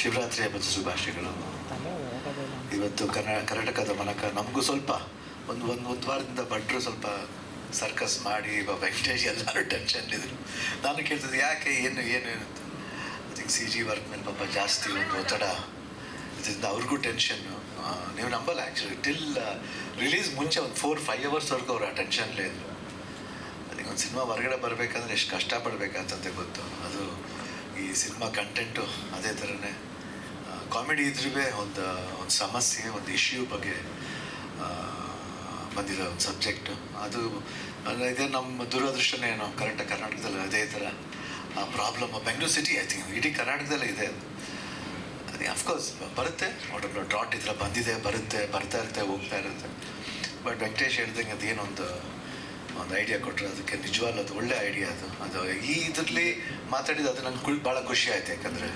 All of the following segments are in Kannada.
ಶಿವರಾತ್ರಿ ಹಬ್ಬದ ಶುಭಾಶಯಗಳು. ಇವತ್ತು ಕರ್ನಾ, ಕರ್ನಾಟಕದ ಮನಕ ನಮಗೂ ಸ್ವಲ್ಪ ಒಂದು ಒಂದು ಒಂದು ವಾರದಿಂದ ಭಟ್ರು ಸ್ವಲ್ಪ ಸರ್ಕಸ್ ಮಾಡಿ ವೆಂಕಟೇಶ್ ಎಲ್ಲರೂ ಟೆನ್ಷನ್ ಇದ್ರು. ನಾನು ಕೇಳ್ತಿದ್ದೆ, ಯಾಕೆ? ಏನು ಏನು ಅಂತ. ಥಿಂಕ್ ಸಿ ಜಿ ವರ್ಕ್ ಮೇಲೆ ಪಾಪ ಜಾಸ್ತಿ ಒಂದು ಒತ್ತಡ. ಇದರಿಂದ ಅವ್ರಿಗೂ ಟೆನ್ಷನ್ನು ನೀವು ನಂಬಲ್ಲ ಆ್ಯಕ್ಚುಲಿ ಟಿಲ್ ರಿಲೀಸ್ ಮುಂಚೆ ಒಂದು ಫೋರ್ ಫೈವ್ ಅವರ್ಸ್ವರೆಗೂ ಅವ್ರು ಆ ಟೆನ್ಷನ್ಲೇ ಇದ್ರು. ಅದಕ್ಕೆ ಒಂದು ಸಿನಿಮಾ ಹೊರಗಡೆ ಬರಬೇಕಂದ್ರೆ ಎಷ್ಟು ಕಷ್ಟಪಡಬೇಕಂತಂತೆ ಗೊತ್ತು. ಅದು ಈ ಸಿನಿಮಾ ಕಂಟೆಂಟು ಅದೇ ಥರನೇ ಕಾಮಿಡಿ ಇದ್ರೂ ಒಂದು ಒಂದು ಸಮಸ್ಯೆ, ಒಂದು ಇಶ್ಯೂ ಬಗ್ಗೆ ಬಂದಿದೆ ಒಂದು ಸಬ್ಜೆಕ್ಟು ಅದು ಅಂದರೆ ಇದೇ ನಮ್ಮ ದುರದೃಷ್ಟನೇ ನಾವು ಕರೆಕ್ಟಾಗಿ ಕರ್ನಾಟಕದಲ್ಲಿ ಅದೇ ಥರ, ಆ problem Bengaluru city I think ಇಡೀ ಕರ್ನಾಟಕದಲ್ಲೇ ಇದೆ ಅದು. ಅದೇ ಅಫ್ಕೋರ್ಸ್ ಬರುತ್ತೆ ಒಟ್ಟು ಡ್ರಾಟ್ ಈ ಬಂದಿದೆ, ಬರುತ್ತೆ, ಬರ್ತಾ ಇರುತ್ತೆ, ಹೋಗ್ತಾ ಇರುತ್ತೆ. ಬಟ್ ವೆಂಕಟೇಶ್ ಹೇಳ್ದಂಗೆ ಅದೇನೊಂದು ಒಂದು ಐಡಿಯಾ ಕೊಟ್ಟರೆ ಅದಕ್ಕೆ ನಿಜವಾಗ್ಲೂ ಅದು ಒಳ್ಳೆ ಐಡಿಯಾ ಅದು. ಅದು ಈ ಇದರಲ್ಲಿ ಮಾತಾಡಿದ ಅದು ನಂಗೆ ಕುಳ್ ಭಾಳ ಖುಷಿ ಆಯ್ತು ಯಾಕಂದರೆ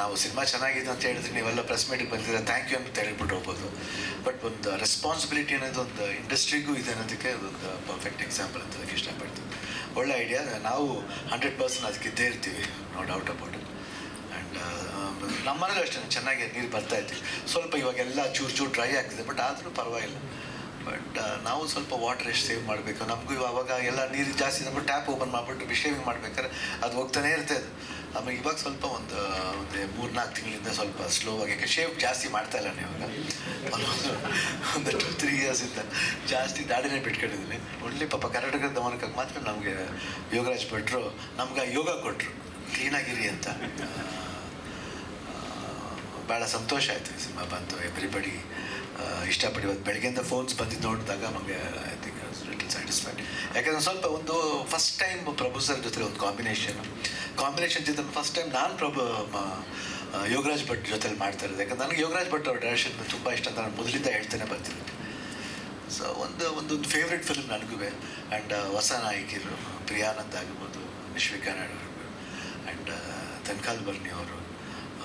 ನಾವು ಸಿನಿಮಾ ಚೆನ್ನಾಗಿದೆ ಅಂತ ಹೇಳಿದ್ರೆ ನೀವೆಲ್ಲ ಪ್ರೆಸ್ ಮೀಟಿಗೆ ಬಂದಿದ್ರೆ ಥ್ಯಾಂಕ್ ಯು ಅಂತ ಹೇಳ್ಬಿಟ್ಟು ಹೋಗ್ಬೋದು. ಬಟ್ ಒಂದು ರೆಸ್ಪಾನ್ಸಿಬಿಲಿಟಿ ಅನ್ನೋದು ಒಂದು ಇಂಡಸ್ಟ್ರಿಗೂ ಇದೆ ಅನ್ನೋದಕ್ಕೆ ಅದೊಂದು ಪರ್ಫೆಕ್ಟ್ ಎಕ್ಸಾಂಪಲ್ ಅಂತ ಅದಕ್ಕೆ ಇಷ್ಟಪಡ್ತೀನಿ. ಒಳ್ಳೆ ಐಡಿಯಾ ನಾವು ಹಂಡ್ರೆಡ್ ಪರ್ಸೆಂಟ್ ಅದಕ್ಕೆ ಇದ್ದೇ ಇರ್ತೀವಿ ನೋ ಡೌಟ್ ಅಬೌಟ್ ಇಟ್ ನಮ್ಮ ನಮ್ಮನೇಲೂ ಅಷ್ಟೇ, ಚೆನ್ನಾಗಿ ನೀರು ಬರ್ತಾ ಇತ್ತು. ಸ್ವಲ್ಪ ಇವಾಗೆಲ್ಲ ಚೂರು ಚೂರು ಡ್ರೈ ಆಗ್ತಿದೆ ಬಟ್ ಆದರೂ ಪರವಾಗಿಲ್ಲ. ಬಟ್ ನಾವು ಸ್ವಲ್ಪ ವಾಟರ್ ಎಷ್ಟು ಸೇವ್ ಮಾಡಬೇಕು? ನಮಗೂ ಇವಾಗ ಎಲ್ಲ ನೀರು ಜಾಸ್ತಿ ನಮಗೆ ಟ್ಯಾಪ್ ಓಪನ್ ಮಾಡಿಬಿಟ್ಟು ಶೇವಿಂಗ್ ಮಾಡ್ಬೇಕಾದ್ರೆ ಅದು ಹೋಗ್ತಾನೆ ಇರ್ತದೆ ಆಮೇಲೆ ಇವಾಗ ಸ್ವಲ್ಪ ಒಂದು ಒಂದು ಮೂರು ನಾಲ್ಕು ತಿಂಗಳಿಂದ ಸ್ವಲ್ಪ ಸ್ಲೋ ಆಗಿ, ಯಾಕೆ ಶೇವ್ ಜಾಸ್ತಿ ಮಾಡ್ತಾ ಇಲ್ಲ ಇವಾಗ. ಒಂದು ಟು ತ್ರೀ ಇಯರ್ಸಿಂದ ಜಾಸ್ತಿ ದಾಡಿನೇ ಬಿಟ್ಕೊಂಡಿದ್ದೀನಿ. ಒಳ್ಳೆ ಪಾಪ ಕರ್ನಾಟಕದ ಗಮನಕ್ಕೆ ಮಾತ್ರ ನಮಗೆ ಯೋಗರಾಜ್ ಭಟ್ರು, ನಮ್ಗೆ ಯೋಗ ಕೊಟ್ಟರು ಕ್ಲೀನಾಗಿರಿ ಅಂತ. ಭಾಳ ಸಂತೋಷ ಆಯಿತು ಸಿನಿಮಾ ಬಂತು. ಎವ್ರಿಬಡಿ ಇಷ್ಟಪಡಿ ಇವತ್ತು ಬೆಳಗ್ಗೆಯಿಂದ ಫೋನ್ಸ್ ಬಂದಿದ್ದು ನೋಡಿದಾಗ ನಮಗೆ ಐ ಥಿಂಕ್ ಲಿಟಲ್ ಸ್ಯಾಟಿಸ್ಫೈಡ್ ಯಾಕಂದ್ರೆ ಸ್ವಲ್ಪ ಒಂದು ಫಸ್ಟ್ ಟೈಮ್ ಪ್ರಭು ಸರ್ ಜೊತೆ ಒಂದು ಕಾಂಬಿನೇಷನ್ ಕಾಂಬಿನೇಷನ್ ಜೊತೆ ಫಸ್ಟ್ ಟೈಮ್ ನಾನು ಪ್ರಭು ಯೋಗರಾಜ್ ಭಟ್ ಜೊತೆಲಿ ಮಾಡ್ತಾ ಇರೋದು. ಯಾಕಂದ್ರೆ ನನಗೆ ಯೋಗರಾಜ್ ಭಟ್ ಅವ್ರ ಡೈರೆಕ್ಷನ್ ತುಂಬ ಇಷ್ಟ ಅಂತ ನಾನು ಮೊದಲಿಂದ ಹೇಳ್ತಾನೆ ಬರ್ತೀನಿ ಸೊ ಒಂದು ಒಂದು ಫೇವ್ರೆಟ್ ಫಿಲ್ಮ್ ನನಗೂ ಆ್ಯಂಡ್ ಹೊಸ ನಾಯಕಿಯರು ಪ್ರಿಯಾನಂದ್ ಆಗಿರ್ಬೋದು ನಿಶ್ವಿಕಾ ನಾಯ್ಡು ಆ್ಯಂಡ್ ತನ್ಕಾಲ್ ಬರ್ನಿ ಅವರು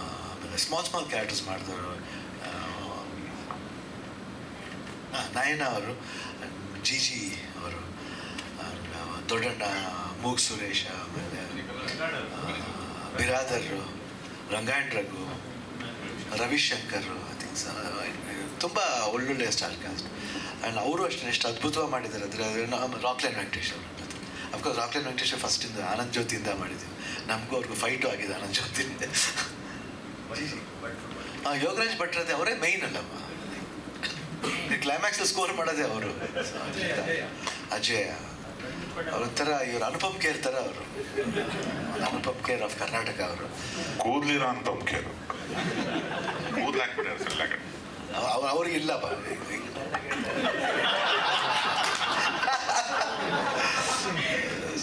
ಆಮೇಲೆ ಸ್ಮಾಲ್ ಸ್ಮಾಲ್ ಕ್ಯಾರೆಕ್ಟರ್ಸ್ ಮಾಡಿದವರು ನಯನ ಅವರು ಜಿ ಜಿ ಅವರು ದೊಡ್ಡಣ್ಣ ಮೂಗ್ ಸುರೇಶ ಆಮೇಲೆ ಬಿರಾದರು ರಂಗಾಯಣ್ ರಘು ರವಿಶಂಕರ್ ತುಂಬ ಒಳ್ಳೊಳ್ಳೆಯ ಸ್ಟಾರ್ ಕಾಸ್ಟ್ ಆ್ಯಂಡ್ ಅವರು ಅಷ್ಟೇ ಎಷ್ಟು ಅದ್ಭುತವಾಗಿ ಮಾಡಿದ್ದಾರೆ. ಅಂದರೆ ನಮ್ಮ ರಾಕ್ಲೈನ್ ವೆಂಕಟೇಶ್ ಅವರು ಅಫ್ಕೋರ್ಸ್ ರಾಕ್ಲೈನ್ ವೆಂಕಟೇಶ್ ಫಸ್ಟಿಂದ ಆನಂದ್ ಜ್ಯೋತಿಯಿಂದ ಮಾಡಿದ್ದೀವಿ. ನಮಗೂ ಅವ್ರಿಗೂ ಫೈಟು ಆಗಿದೆ ಆನಂದ್ ಜ್ಯೋತಿ ಹಾಂ ಯೋಗರಾಜ್ ಭಟ್ರದೇ ಅವರೇ ಮೈನ್ ಅಲ್ಲಮ್ಮ. ಕ್ಲೈಮ್ಯಾಕ್ಸ್ ಸ್ಕೋರ್ ಮಾಡೋದೇ ಅವರು. ಅಜಯ್ ಅವ್ರೊಂಥರ ಇವ್ರು ಅನುಪಮ್ ಕೇರ್ ಥರ ಅವರು. ಅನುಪಮ್ ಕೇರ್ ಆಫ್ ಕರ್ನಾಟಕ ಅವರು. ಕೂದಲಿರೋ ಅನುಪಮ್ ಕೇರ್ ಕೂದಲು ಹಾಕ್ಬಿಟ್ಟಾರೆ ಎಲ್ಲ ಕಡೆ ಅವ್ರಿಗೆ ಇಲ್ಲ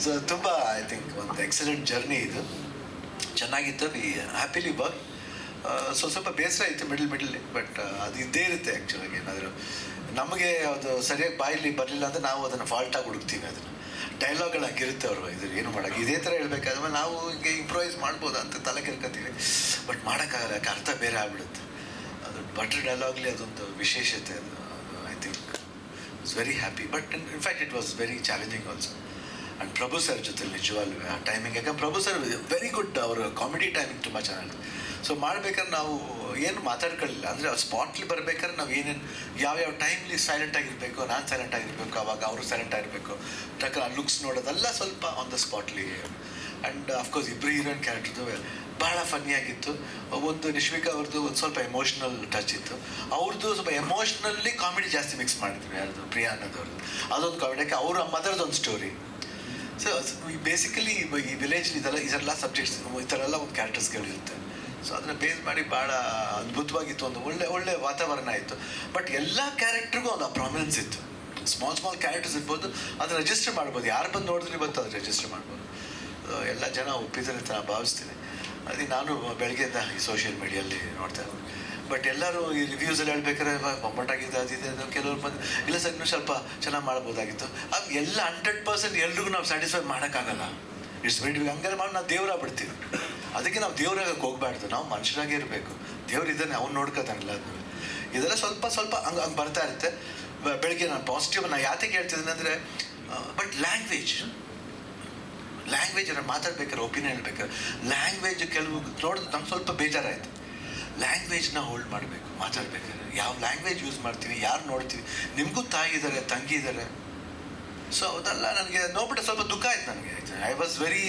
ಸೊ ತುಂಬ ಐ ಥಿಂಕ್ ಒಂದು ಎಕ್ಸಲೆಂಟ್ ಜರ್ನಿ ಇದು. ಚೆನ್ನಾಗಿತ್ತು. ಬಿ ಹ್ಯಾಪಿಲಿ ವರ್ಕ್ ಸ್ವಲ್ಪ ಸ್ವಲ್ಪ ಬೇಸರ ಇತ್ತು ಮಿಡಲ್ ಮಿಡಲ್ ಬಟ್ ಅದು ಇದ್ದೇ ಇರುತ್ತೆ ಆ್ಯಕ್ಚುಲಾಗಿ ಏನಾದರೂ. ನಮಗೆ ಅದು ಸರಿಯಾಗಿ ಬಾಯಲ್ಲಿ ಬರಲಿಲ್ಲ ಅಂದರೆ ನಾವು ಅದನ್ನು ಫಾಲ್ಟಾಗಿ ಹುಡುಕ್ತೀವಿ ಅದನ್ನು. ಡೈಲಾಗ್ಗಳು ಹಂಗಿರುತ್ತೆ ಅವರು, ಇದು ಏನು ಮಾಡೋಕ್ಕೆ? ಇದೇ ಥರ ಹೇಳ್ಬೇಕಾದ್ರೆ ನಾವು ಹೀಗೆ ಇಂಪ್ರೊವೈಸ್ ಮಾಡ್ಬೋದು ಅಂತ ತಲೆ ಕೆರ್ಕೊತೀವಿ ಬಟ್ ಮಾಡೋಕ್ಕಾಗಲ್ಲ, ಯಾಕೆ? ಅರ್ಥ ಬೇರೆ ಆಗ್ಬಿಡುತ್ತೆ. ಅದು ಬಟ್ರ್ ಡೈಲಾಗ್ಲಿ ಅದೊಂದು ವಿಶೇಷತೆ. ಅದು I think it's very happy but in fact it was very challenging also and Prabhu sir ಜೊತೆ ನಿಜವಾಗ್ಲೂ, ಆ ಟೈಮಿಂಗ್ ಯಾಕಂದ್ರೆ ಪ್ರಭು ಸರ್ ವೆರಿ ಗುಡ್ ಅವರ ಕಾಮಿಡಿ ಟೈಮಿಂಗ್ ತುಂಬ ಚೆನ್ನಾಗಿದೆ. ಸೊ ಮಾಡ್ಬೇಕಾದ್ರೆ ನಾವು ಏನು ಮಾತಾಡ್ಕೊಳ್ಳಿಲ್ಲ. ಅಂದರೆ ಸ್ಪಾಟ್ಲಿ ಬರಬೇಕಾದ್ರೆ ನಾವು ಏನೇನು ಯಾವ್ಯಾವ ಟೈಮ್ಲಿ ಸೈಲೆಂಟ್ ಆಗಿರಬೇಕು, ನಾನು ಸೈಲೆಂಟ್ ಆಗಿರಬೇಕು, ಅವಾಗ ಅವರು ಸೈಲೆಂಟ್ ಆಗಿರಬೇಕು ಯಾಕಂದ್ರೆ ಆ ಲುಕ್ಸ್ ನೋಡೋದೆಲ್ಲ ಸ್ವಲ್ಪ ಆನ್ ದ ಸ್ಪಾಟ್ಲಿ ಆ್ಯಂಡ್ ಅಫ್ಕೋರ್ಸ್ ಇಬ್ಬರು ಹೀರೋಯಿನ್ ಕ್ಯಾರೆಕ್ಟರ್ದು ಭಾಳ ಫನ್ನಿಯಾಗಿತ್ತು ಒಂದು ನಿಶ್ವಿಕಾ ಅವ್ರದ್ದು ಒಂದು ಸ್ವಲ್ಪ ಎಮೋಷ್ನಲ್ ಟಚ್ ಇತ್ತು. ಅವ್ರದ್ದು ಸ್ವಲ್ಪ ಎಮೋಷ್ನಲ್ಲಿ ಕಾಮಿಡಿ ಜಾಸ್ತಿ ಮಿಕ್ಸ್ ಮಾಡಿದ್ವಿ ಯಾರ್ದು, ಪ್ರಿಯಾ ಅನ್ನೋದವ್ರದ್ದು ಅದೊಂದು ಕಾಮಿಡಿ ಯಾಕೆ ಅವ್ರ ಮದರ್ದೊಂದು ಸ್ಟೋರಿ ಸೊ ಬೇಸಿಕಲಿ ಈ ವಿಲೇಜ್ ಇದೆಲ್ಲ ಇದೆಲ್ಲ ಸಬ್ಜೆಕ್ಟ್ಸ್ ಈ ಥರ ಎಲ್ಲ ಒಂದು ಕ್ಯಾರೆಕ್ಟರ್ಸ್ಗಳಿರುತ್ತೆ ಸೊ ಅದನ್ನ ಬೇಸ್ ಮಾಡಿ ಭಾಳ ಅದ್ಭುತವಾಗಿತ್ತು ಒಂದು ಒಳ್ಳೆ ಒಳ್ಳೆ ವಾತಾವರಣ ಇತ್ತು ಬಟ್ ಎಲ್ಲ ಕ್ಯಾರೆಕ್ಟ್ರಿಗೂ ಒಂದು ಪ್ರಾಮಿನೆನ್ಸ್ ಇತ್ತು. ಸ್ಮಾಲ್ ಸ್ಮಾಲ್ ಕ್ಯಾರೆಕ್ಟರ್ಸ್ ಇರ್ಬೋದು ಅದನ್ನ ರಿಜಿಸ್ಟರ್ ಮಾಡ್ಬೋದು. ಯಾರು ಬಂದು ನೋಡಿದ್ರೆ ಬಂತು ಅದು ರಿಜಿಸ್ಟರ್ ಮಾಡ್ಬೋದು. ಎಲ್ಲ ಜನ ಒಪ್ಪಿದ್ದಾರೆ ಅಂತ ನಾನು ಭಾವಿಸ್ತೀನಿ. ಅದೇ ನಾನು ಬೆಳಗ್ಗೆಯಿಂದ ಈ ಸೋಷಿಯಲ್ ಮೀಡಿಯಲ್ಲಿ ನೋಡ್ತಾ ಇದ್ದೀನಿ ಬಟ್ ಎಲ್ಲರೂ ಈ ರಿವ್ಯೂಸ್ ರಿವ್ಯೂಸಲ್ಲಿ ಹೇಳ್ಬೇಕಾದ್ರೆ ಬೊಂಬಟ್ಟಾಗಿದೆ ಅದಿದೆ ಅದು ಕೆಲವರು ಬಂದು, ಇಲ್ಲ ಸರ್ ಸ್ವಲ್ಪ ಚೆನ್ನಾಗಿ ಮಾಡ್ಬೋದಾಗಿತ್ತು. ಅದು ಎಲ್ಲ ಹಂಡ್ರೆಡ್ ಪರ್ಸೆಂಟ್ ಎಲ್ರಿಗೂ ನಾವು ಸ್ಯಾಟಿಸ್ಫೈ ಮಾಡೋಕ್ಕಾಗಲ್ಲ. ಇಟ್ಸ್ ಬಿಟ್ ಹಂಗಾರೆ ಮಾಡಿ ನಾವು ದೇವರಾಗಿ ಬಿಡ್ತೀವಿ ಅದಕ್ಕೆ ನಾವು ದೇವರಾಗಕ್ಕೆ ಹೋಗ್ಬಾರ್ದು. ನಾವು ಮನುಷ್ಯರಾಗೇ ಇರಬೇಕು. ದೇವ್ರು ಇದ್ದಾನೆ, ಅವ್ನು ನೋಡ್ಕೋತಾನಿಲ್ಲ ಅದನ್ನ ಇದೆಲ್ಲ ಸ್ವಲ್ಪ ಸ್ವಲ್ಪ ಹಂಗೆ ಹಂಗೆ ಬರ್ತಾ ಇರುತ್ತೆ. ಬೆಳಿಗ್ಗೆ ನಾನು ಪಾಸಿಟಿವ್ ನಾನು ಯಾತಕ್ಕೆ ಹೇಳ್ತಿದ್ದೀನಿ ಅಂದರೆ ಬಟ್ ಲ್ಯಾಂಗ್ವೇಜ್ ಲ್ಯಾಂಗ್ವೇಜ್ ಮಾತಾಡ್ಬೇಕಾದ್ರೆ ಒಪಿನಿಯನ್ ಹೇಳ್ಬೇಕಾದ್ರೆ ಲ್ಯಾಂಗ್ವೇಜ್ ಕೆಲವು ನೋಡಿದ್ರೆ ನಮ್ಗೆ ಸ್ವಲ್ಪ ಬೇಜಾರಾಯಿತು. ಲ್ಯಾಂಗ್ವೇಜ್ನ ಹೋಲ್ಡ್ ಮಾಡಬೇಕು, ಮಾತಾಡ್ಬೇಕಾದ್ರೆ. ಯಾವ ಲ್ಯಾಂಗ್ವೇಜ್ ಯೂಸ್ ಮಾಡ್ತೀವಿ ಯಾರು ನೋಡ್ತೀವಿ ನಿಮಗೂ ತಾಯಿ ಇದ್ದಾರೆ ತಂಗಿ ಇದ್ದಾರೆ ಸೊ ಅದೆಲ್ಲ ನನಗೆ ನೋಡ್ಬಿಟ್ಟು ಸ್ವಲ್ಪ ದುಃಖ ಆಯ್ತು ನನಗೆ ಐ ವಾಸ್ ವೆರಿ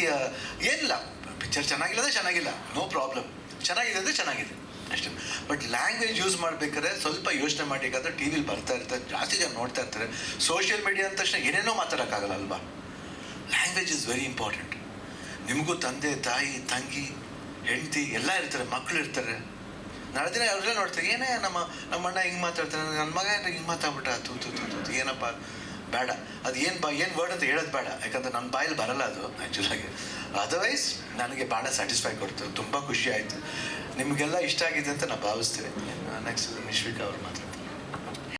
ಏನಿಲ್ಲ. ಪಿಕ್ಚರ್ ಚೆನ್ನಾಗಿಲ್ಲ ಅಂದ್ರೆ ಚೆನ್ನಾಗಿಲ್ಲ. ನೋ ಪ್ರಾಬ್ಲಮ್ ಚೆನ್ನಾಗಿದೆ ಅಂದರೆ ಚೆನ್ನಾಗಿದೆ. ಅಷ್ಟೇ. ಬಟ್ ಲ್ಯಾಂಗ್ವೇಜ್ ಯೂಸ್ ಮಾಡಬೇಕಾದ್ರೆ ಸ್ವಲ್ಪ ಯೋಚನೆ ಮಾಡಿ ಯಾಕಂದ್ರೆ ಟಿ ವಿಲಿ ಬರ್ತಾ ಇರ್ತಾರೆ, ಜಾಸ್ತಿ ಜನ ನೋಡ್ತಾ ಇರ್ತಾರೆ. ಸೋಷಿಯಲ್ ಮೀಡಿಯಾ ಅಂದ ತಕ್ಷಣ ಏನೇನೋ ಮಾತಾಡೋಕ್ಕಾಗಲ್ಲ, ಅಲ್ವಾ? ಲ್ಯಾಂಗ್ವೇಜ್ ಇಸ್ ವೆರಿ ಇಂಪಾರ್ಟೆಂಟ್ ನಿಮಗೂ ತಂದೆ, ತಾಯಿ, ತಂಗಿ, ಹೆಂಡತಿ, ಎಲ್ಲ ಇರ್ತಾರೆ ಮಕ್ಕಳು ಇರ್ತಾರೆ. ನಾಳೆ ದಿನ ಅವರೆಲ್ಲ ನೋಡ್ತಾರೆ ಏನೇ ನಮ್ಮ ನಮ್ಮ ಅಣ್ಣ ಹಿಂಗೆ ಮಾತಾಡ್ತಾನೆ ನನ್ನ ಮಗ ಏನಾರ ಹಿಂಗೆ ಮಾತಾಡ್ಬಿಟ್ಟ? ತು ತು ತೂ ಏನಪ್ಪ? ಬೇಡ. ಅದು ಏನು ಬಾ, ಏನು ವರ್ಡ್ ಅಂತ ಹೇಳೋದು ಬೇಡ. ಯಾಕಂದ್ರೆ ನನ್ನ ಬಾಯಲ್ಲಿ ಬರಲ್ಲ ಅದು ಆ್ಯಕ್ಚುಲಾಗಿ ಅದರ್ವೈಸ್ ನನಗೆ ಭಾಳ ಸ್ಯಾಟಿಸ್ಫೈ ಕೊಡ್ತು. ತುಂಬ ಖುಷಿ ಆಯಿತು. ನಿಮಗೆಲ್ಲ ಇಷ್ಟ ಆಗಿದೆ ಅಂತ ನಾನು ಭಾವಿಸ್ತೀನಿ. ನೆಕ್ಸ್ಟ್ ನಿಶ್ವಿಕಾ ಅವ್ರು ಮಾತಾಡ್ತಾರೆ